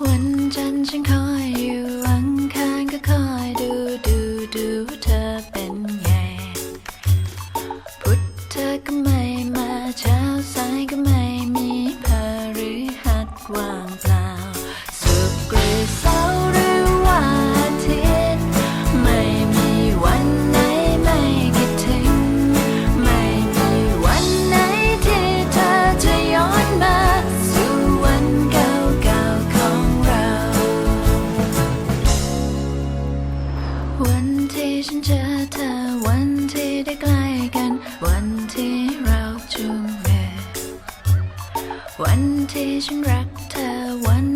จันทร์ฉันคอยอยู่อังคารก็คอยดูดูดูเธอเป็นไง พุธเธอก็ไม่มาเช้าสายก็ไม่มีพฤหัสว่างเปล่าสุกร์หรือ วันที่ฉันเจอเธอ วันที่ได้ใกล้กัน วันที่เราจูงมือวันที่ฉันรักเธอวัน